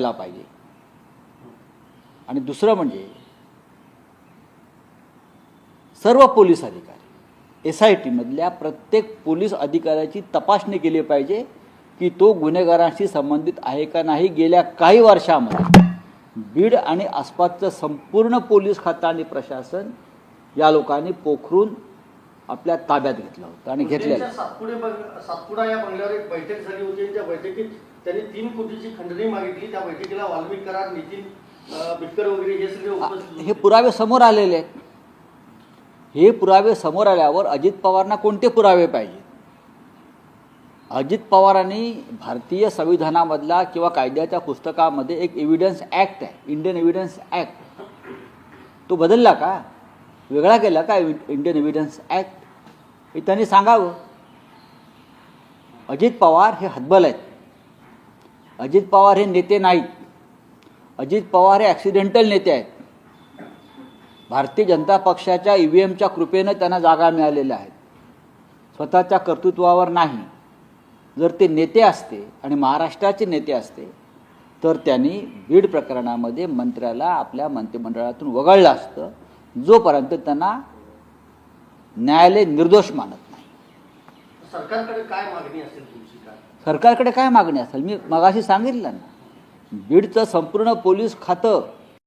केला पाहिजे. आणि दुसरं म्हणजे सर्व पोलीस अधिकारी एस आय टीमधल्या प्रत्येक पोलीस अधिकाऱ्याची तपासणी केली पाहिजे की तो गुन्हेगारांशी संबंधित आहे का नाही गेल्या काही वर्षामध्ये. बीड आणि आसपासचं संपूर्ण पोलीस खातं आणि प्रशासन या लोकांनी पोखरून आपल्या ताब्यात घेतलं होतं आणि घेतलेलं. सातपुडे सातपुडा या बंगल्यावर एक बैठक झाली होती त्या बैठकीत त्यांनी तीन कोटीची खंडणी मागितली. त्या बैठकीला वाल्मिक कराड नितीन बिटकर वगैरे हे सगळे हे. पुरावे समोर आलेले आहेत. हे पुरावे समोर आल्यावर अजित पवारांना कोणते पुरावे पाहिजे अजित पवारांनी भारतीय संविधानामधला किंवा कायद्याच्या पुस्तकामध्ये एक एव्हिडन्स ॲक्ट आहे इंडियन एव्हिडन्स ॲक्ट तो बदलला का? वेगळा केला का इंडियन एव्हिडन्स ॲक्ट हे त्यांनी सांगावं. अजित पवार हे हतबल आहेत. अजित पवार हे नेते नाहीत. अजित पवार हे ॲक्सिडेंटल नेते आहेत. भारतीय जनता पक्षाच्या ई व्ही एमच्या कृपेनं त्यांना जागा मिळालेल्या आहेत. स्वतःच्या कर्तृत्वावर नाही. जर ते नेते असते आणि महाराष्ट्राचे नेते असते तर त्यांनी बीड प्रकरणामध्ये मंत्र्याला आपल्या मंत्रिमंडळातून वगळलं असतं. जोपर्यंत त्यांना न्यायालय निर्दोष मानत नाही. सरकारकडे काय मागणी असेल तुमची काय? सरकारकडे काय मागणी असेल? मी मगाशी सांगितलं ना बीडचं संपूर्ण पोलीस खातं